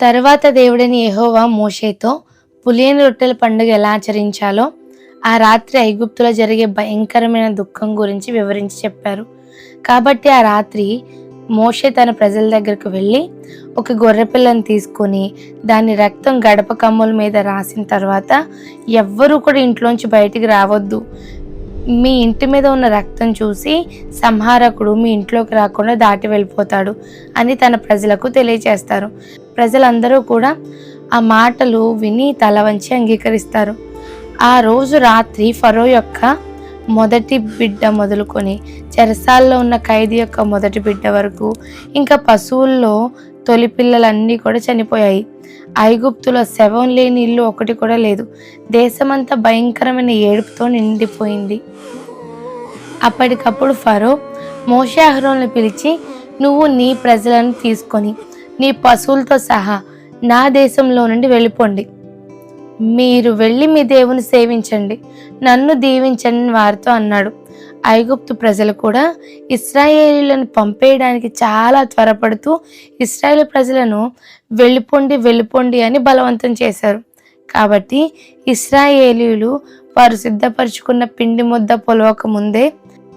తర్వాత దేవుడని యహోవా మోషేతో పులియని రొట్టెల పండుగ ఎలా ఆచరించాలో ఆ రాత్రి ఐగుప్తులో జరిగే భయంకరమైన దుఃఖం గురించి వివరించి చెప్పారు. కాబట్టి ఆ రాత్రి మోషే తన ప్రజల దగ్గరకు వెళ్ళి ఒక గొర్రెపిల్లను తీసుకొని దాని రక్తం గడప కమ్ముల మీద రాసిన తర్వాత ఎవ్వరూ కూడా ఇంట్లోంచి బయటికి రావద్దు. మీ ఇంటి మీద ఉన్న రక్తం చూసి సంహారకుడు మీ ఇంట్లోకి రాకుండా దాటి వెళ్ళిపోతాడు అని తన ప్రజలకు తెలియచేస్తారు. ప్రజలందరూ కూడా ఆ మాటలు విని తల వంచి అంగీకరిస్తారు. ఆ రోజు రాత్రి ఫరో యొక్క మొదటి బిడ్డ మొదలుకొని చెరసాల్లో ఉన్న ఖైదీ యొక్క మొదటి బిడ్డ వరకు ఇంకా పశువుల్లో తొలి పిల్లలన్నీ కూడా చనిపోయాయి. ఐగుప్తులో శవం లేని ఇల్లు ఒకటి కూడా లేదు. దేశమంతా భయంకరమైన ఏడుపుతో నిండిపోయింది. అప్పటికప్పుడు ఫరో మోషే పిలిచి నువ్వు నీ ప్రజలను తీసుకొని నీ పశువులతో సహా నా దేశంలో నుండి వెళ్ళిపోండి. మీరు వెళ్ళి మీ దేవుని సేవించండి. నన్ను దీవించండి వారితో అన్నాడు. ఐగుప్తు ప్రజలు కూడా ఇస్రాయేలీలను పంపేయడానికి చాలా త్వరపడుతూ ఇస్రాయేల్ ప్రజలను వెళ్ళిపోండి వెళ్ళిపోండి అని బలవంతం చేశారు. కాబట్టి ఇస్రాయేలీలు వారు సిద్ధపరచుకున్న పిండి ముద్ద పొలవక ముందే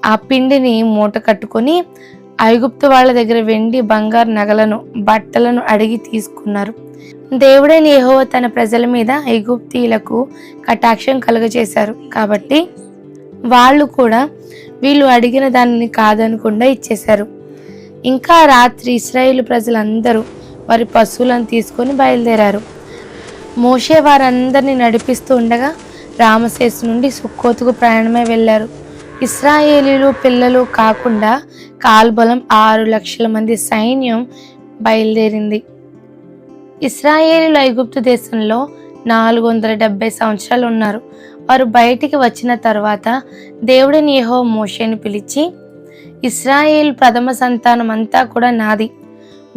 ఆ పిండిని మూట కట్టుకొని ఐగుప్తు వాళ్ళ దగ్గర వెండి బంగారు నగలను బట్టలను అడిగి తీసుకున్నారు. దేవుడైన యెహోవా తన ప్రజల మీద ఐగుప్తీయులకు కటాక్షం కలుగజేశారు. కాబట్టి వాళ్ళు కూడా వీళ్ళు అడిగిన దానిని కాదనకుండా ఇచ్చేశారు. ఇంకా రాత్రి ఇస్రాయేల్ ప్రజలందరూ వారి పశువులను తీసుకొని బయలుదేరారు. మోషే వారందరినీ నడిపిస్తూ ఉండగా రామశేషు నుండి సుక్కోతుకు ప్రయాణమై వెళ్ళారు. ఇస్రాయేలీలు పిల్లలు కాకుండా కాల్బలం ఆరు లక్షల మంది సైన్యం బయలుదేరింది. ఇస్రాయేలీలు ఐగుప్తు దేశంలో నాలుగు వందల డెబ్బై సంవత్సరాలు ఉన్నారు. వారు బయటికి వచ్చిన తర్వాత దేవుడిని యెహో మోషేని పిలిచి ఇస్రాయేల్ ప్రథమ సంతానం అంతా కూడా నాది.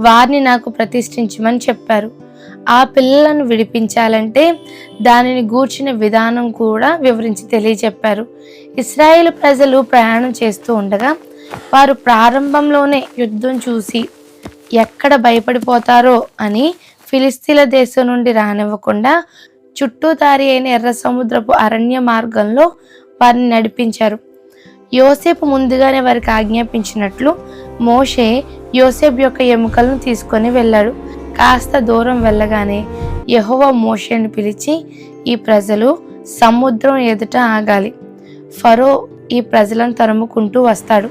వారిని నాకు ప్రతిష్ఠించమని చెప్పారు. ఆ పిల్లలను విడిపించాలంటే దానిని గూర్చిన విధానం కూడా వివరించి తెలియజెప్పారు. ఇస్రాయేల్ ప్రజలు ప్రయాణం చేస్తూ ఉండగా వారు ప్రారంభంలోనే యుద్ధం చూసి ఎక్కడ భయపడిపోతారో అని ఫిలిస్తీన్ల దేశం నుండి రానివ్వకుండా చుట్టూ దారి అయిన ఎర్ర సముద్రపు అరణ్య మార్గంలో వారిని నడిపించారు. యోసేపు ముందుగానే వారికి ఆజ్ఞాపించినట్లు మోషే యోసేపు యొక్క ఎముకలను తీసుకొని వెళ్ళాడు. కాస్త దూరం వెళ్ళగానే యహోవ మోషేను పిలిచి ఈ ప్రజలు సముద్రం ఎదుట ఆగాలి. ఫరో ఈ ప్రజలను తరుముకుంటూ వస్తాడు.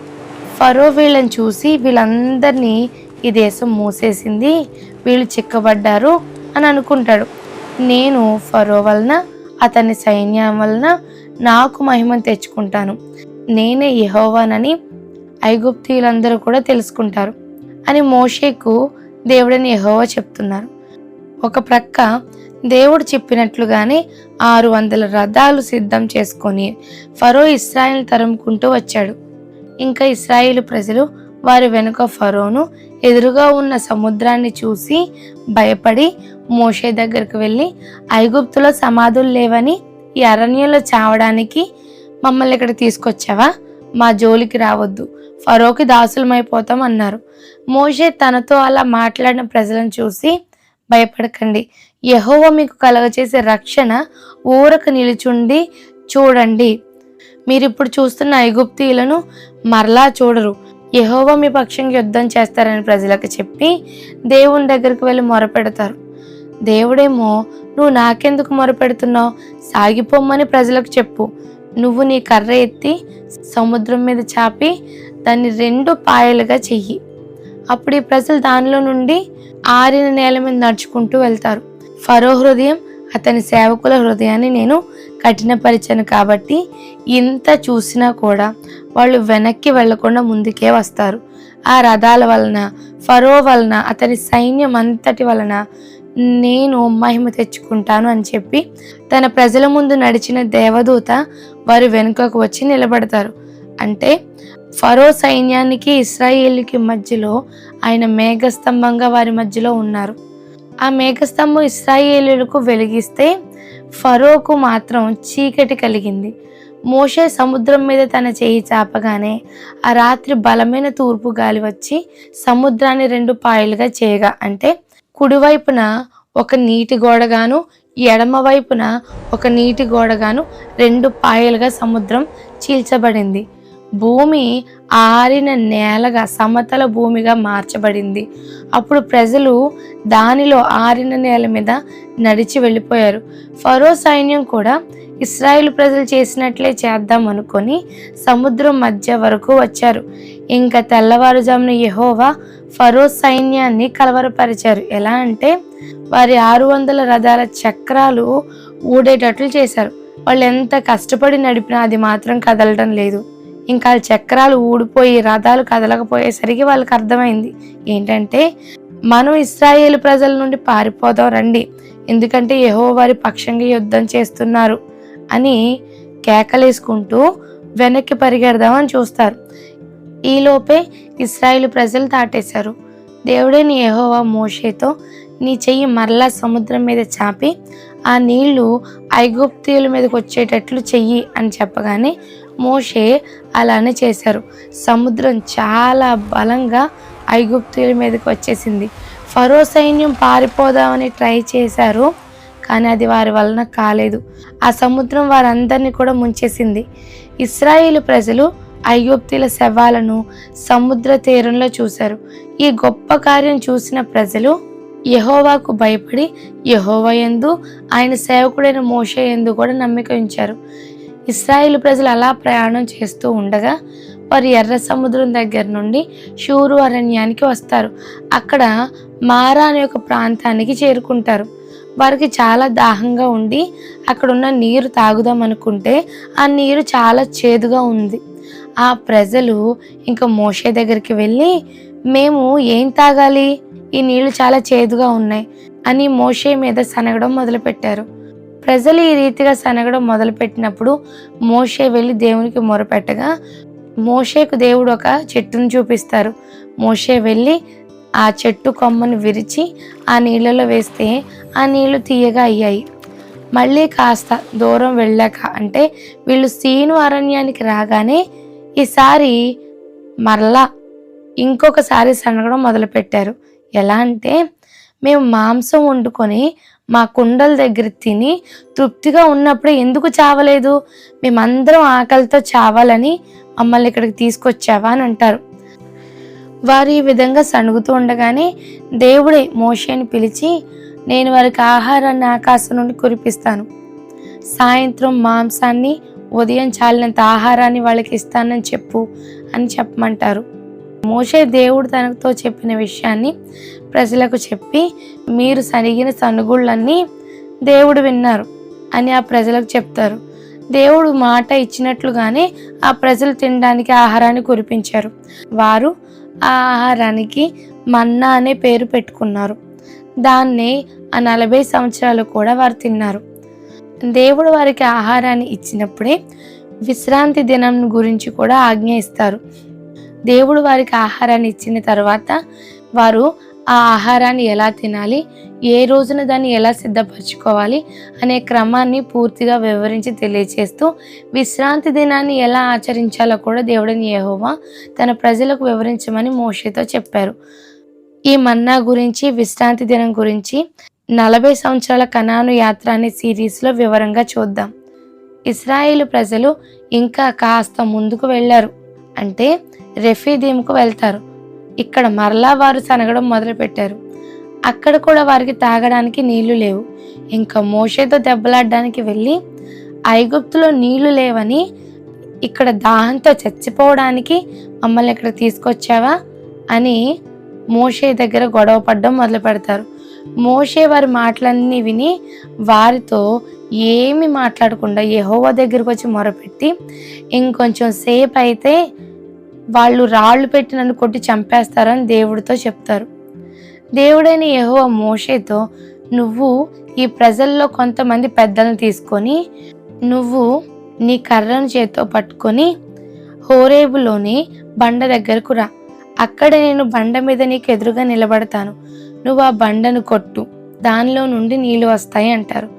ఫరో వీళ్ళని చూసి వీళ్ళందరినీ ఈ దేశం మూసేసింది వీళ్ళు చిక్కబడ్డారు అని అనుకుంటాడు. నేను ఫరో వలన అతని సైన్యం వలన నాకు మహిమను తెచ్చుకుంటాను. నేనే యహోవానని ఐగుప్తీయులందరూ కూడా తెలుసుకుంటారు అని మోషేకు దేవుడని యహోవా చెప్తున్నారు. ఒక ప్రక్క దేవుడు చెప్పినట్లుగానే ఆరు వందల రథాలు సిద్ధం చేసుకొని ఫరో ఇస్రాయిల్ తరుముకుంటూ వచ్చాడు. ఇంకా ఇస్రాయిల్ ప్రజలు వారి వెనుక ఫరోను ఎదురుగా ఉన్న సముద్రాన్ని చూసి భయపడి మోషే దగ్గరకు వెళ్ళి ఐగుప్తులో సమాధులు లేవని ఈ అరణ్యంలో చావడానికి మమ్మల్ని ఇక్కడ తీసుకొచ్చావా? మా జోలికి రావద్దు. ఫరోకి దాసులమైపోతాం అన్నారు. మోషే తనతో అలా మాట్లాడిన ప్రజలను చూసి భయపడకండి. యహోవ మీకు కలగచేసే రక్షణ ఊరకు నిలుచుండి చూడండి. మీరు ఇప్పుడు చూస్తున్న ఐగుప్తీయులను మరలా చూడరు. యహోవ మీ పక్షంగా యుద్ధం చేస్తారని ప్రజలకు చెప్పి దేవుని దగ్గరికి వెళ్ళి మొరపెడతారు. దేవుడేమో నువ్వు నాకెందుకు మొరపెడుతున్నావు? సాగిపోమ్మని ప్రజలకు చెప్పు. నువ్వు నీ కర్ర ఎత్తి సముద్రం మీద చాపి దాన్ని రెండు పాయలుగా చెయ్యి. అప్పుడు ఈ ప్రజలు దానిలో నుండి ఆరిన నేల మీద నడుచుకుంటూ వెళ్తారు. ఫరో హృదయం అతని సేవకుల హృదయాన్ని నేను కఠినపరిచాను కాబట్టి ఇంత చూసినా కూడా వాళ్ళు వెనక్కి వెళ్ళకుండా ముందుకే వస్తారు. ఆ రథాల వలన ఫరో వలన అతని సైన్యం అంతటి వలన నేను మహిమ తెచ్చుకుంటాను అని చెప్పి తన ప్రజల ముందు నడిచిన దేవదూత వారి వెనుకకు వచ్చి నిలబడతారు. అంటే ఫరో సైన్యానికి ఇస్రాయేల్కి మధ్యలో ఆయన మేఘస్తంభంగా వారి మధ్యలో ఉన్నారు. ఆ మేఘస్తంభం ఇస్రాయేలీలకు వెలిగిస్తే ఫరోకు మాత్రం చీకటి కలిగింది. మోషే సముద్రం మీద తన చేయి చాపగానే ఆ రాత్రి బలమైన తూర్పు గాలి వచ్చి సముద్రాన్ని రెండు పాయలుగా చేయగా అంటే కుడివైపున ఒక నీటి గోడగాను ఎడమ వైపున ఒక నీటి గోడగాను రెండు పాయలుగా సముద్రం చీల్చబడింది. భూమి ఆరిన నేలగా సమతల భూమిగా మార్చబడింది. అప్పుడు ప్రజలు దానిలో ఆరిన నేల మీద నడిచి వెళ్ళిపోయారు. ఫరో సైన్యం కూడా ఇస్రాయిల్ ప్రజలు చేసినట్లే చేద్దాం అనుకొని సముద్రం మధ్య వరకు వచ్చారు. ఇంకా తెల్లవారుజామున యహోవా ఫరో సైన్యాన్ని కలవరపరిచారు. ఎలా అంటే వారి ఆరు వందల రథాల చక్రాలు ఊడేటట్లు చేశారు. వాళ్ళు ఎంత కష్టపడి నడిపినా అది మాత్రం కదలడం లేదు. ఇంకా చక్రాలు ఊడిపోయి రథాలు కదలకపోయేసరికి వాళ్ళకి అర్థమైంది. ఏంటంటే మనం ఇస్రాయేల్ ప్రజల నుండి పారిపోదాం రండి. ఎందుకంటే యెహోవా వారి పక్షంగా యుద్ధం చేస్తున్నారు అని కేకలేసుకుంటూ వెనక్కి పరిగెడదామని చూస్తారు. ఈలోపే ఇస్రాయేల్ ప్రజలు దాటేశారు. దేవుడే నీ యెహోవా మోషేతో నీ చెయ్యి మరలా సముద్రం మీద చాపి ఆ నీళ్ళు ఐగుప్తీయుల మీదకి వచ్చేటట్లు చెయ్యి అని చెప్పగానే మోషే అలానే చేశారు. సముద్రం చాలా బలంగా ఐగుప్తుల మీదకి వచ్చేసింది. ఫరో సైన్యం పారిపోదామని ట్రై చేశారు కానీ అది వారి వలన కాలేదు. ఆ సముద్రం వారందరినీ కూడా ముంచేసింది. ఇస్రాయేల్ ప్రజలు ఐగుప్తుల శవాలను సముద్ర తీరంలో చూశారు. ఈ గొప్ప కార్యం చూసిన ప్రజలు యహోవాకు భయపడి యహోవా యందు ఆయన సేవకుడైన మోషే యందు కూడా నమ్మిక ఉంచారు. ఇస్రాయేల్ ప్రజలు అలా ప్రయాణం చేస్తూ ఉండగా వారు ఎర్ర సముద్రం దగ్గర నుండి షూరు అరణ్యానికి వస్తారు. అక్కడ మారా అనే ఒక ప్రాంతానికి చేరుకుంటారు. వారికి చాలా దాహంగా ఉండి అక్కడున్న నీరు తాగుదాం అనుకుంటే ఆ నీరు చాలా చేదుగా ఉంది. ఆ ప్రజలు ఇంకా మోషే దగ్గరికి వెళ్ళి మేము ఏం తాగాలి? ఈ నీళ్ళు చాలా చేదుగా ఉన్నాయి అని మోషే మీద సనగడం మొదలుపెట్టారు. ప్రజలు ఈ రీతిగా సనగడం మొదలుపెట్టినప్పుడు మోషే వెళ్ళి దేవునికి మొరపెట్టగా మోషేకు దేవుడు ఒక చెట్టును చూపిస్తారు. మోషే వెళ్ళి ఆ చెట్టు కొమ్మను విరిచి ఆ నీళ్ళలో వేస్తే ఆ నీళ్ళు తీయగా అయ్యాయి. మళ్ళీ కాస్త దూరం వెళ్ళాక అంటే వీళ్ళు సీను అరణ్యానికి రాగానే ఈసారి మరలా ఇంకొకసారి సనగడం మొదలుపెట్టారు. ఎలా అంటే మేము మాంసం వండుకొని మా కుండల దగ్గర తిని తృప్తిగా ఉన్నప్పుడు ఎందుకు చావలేదు? మేమందరం ఆకలితో చావాలని మమ్మల్ని ఇక్కడికి తీసుకొచ్చావా అని అంటారు. వారు ఈ విధంగా సణుగుతూ ఉండగానే దేవుడే మోషేని పిలిచి నేను వారికి ఆహారాన్ని ఆకాశం నుండి కురిపిస్తాను. సాయంత్రం మాంసాన్ని ఉదయం చాలినంత ఆహారాన్ని వాళ్ళకి ఇస్తానని చెప్పు అని చెప్పమంటారు. మోషే దేవుడు తనతో చెప్పిన విషయాన్ని ప్రజలకు చెప్పి మీరు సరిగిన సనుగుళ్ళన్నీ దేవుడు విన్నారు అని ఆ ప్రజలకు చెప్తారు. దేవుడు మాట ఇచ్చినట్లుగానే ఆ ప్రజలు తినడానికి ఆహారాన్ని కురిపించారు. వారు ఆ ఆహారానికి మన్నా అనే పేరు పెట్టుకున్నారు. దాన్నే ఆ నలభై సంవత్సరాలు కూడా వారు తిన్నారు. దేవుడు వారికి ఆహారాన్ని ఇచ్చినప్పుడే విశ్రాంతి దినం గురించి కూడా ఆజ్ఞ ఇస్తారు. దేవుడు వారికి ఆహారాన్ని ఇచ్చిన తర్వాత వారు ఆ ఆహారాన్ని ఎలా తినాలి ఏ రోజున దాన్ని ఎలా సిద్ధపరచుకోవాలి అనే క్రమాన్ని పూర్తిగా వివరించి తెలియచేస్తూ విశ్రాంతి దినాన్ని ఎలా ఆచరించాలో కూడా దేవుడిని యహోవా తన ప్రజలకు వివరించమని మోషేతో చెప్పారు. ఈ మన్నా గురించి విశ్రాంతి దినం గురించి నలభై సంవత్సరాల కనాను యాత్ర అనే సిరీస్లో వివరంగా చూద్దాం. ఇస్రాయేల్ ప్రజలు ఇంకా కాస్త ముందుకు వెళ్ళారు. అంటే రెఫీదీంకు వెళ్తారు. ఇక్కడ మరలా వారు సనగడం మొదలుపెట్టారు. అక్కడ కూడా వారికి తాగడానికి నీళ్ళు లేవు. ఇంకా మోషేతో దెబ్బలాడడానికి వెళ్ళి ఐగుప్తులో నీళ్ళు లేవని ఇక్కడ దాహంతో చచ్చిపోవడానికి మమ్మల్ని ఇక్కడ తీసుకొచ్చావా అని మోషే దగ్గర గొడవ పడడం మొదలు పెడతారు మోషే వారి మాటలన్నీ విని వారితో ఏమి మాట్లాడకుండా యహోవా దగ్గరకు వచ్చి మొరపెట్టి ఇంకొంచెం సేపు అయితే వాళ్ళు రాళ్ళు పెట్టి నన్ను కొట్టి చంపేస్తారని దేవుడితో చెప్తారు. దేవుడైన యహో మోషేతో నువ్వు ఈ ప్రజల్లో కొంతమంది పెద్దలను తీసుకొని నువ్వు నీ కర్రను చేత్తో పట్టుకొని హోరేబులోని బండ దగ్గరకు రా. అక్కడ నేను బండ మీద నీకు ఎదురుగా నిలబడతాను. నువ్వు ఆ బండను కొట్టు. దానిలో నుండి నీళ్ళు వస్తాయి అంటారు.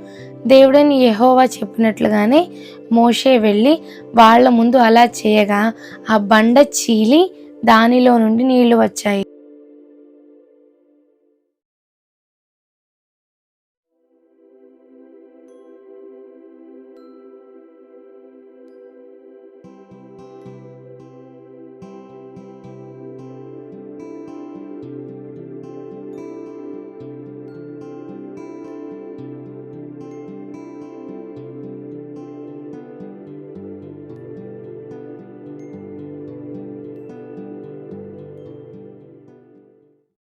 దేవుడని యహోవా చెప్పినట్లుగానే మోషే వెళ్ళి వాళ్ళ ముందు అలా చేయగా ఆ బండ చీలి దానిలో నుండి నీళ్ళు వచ్చాయి.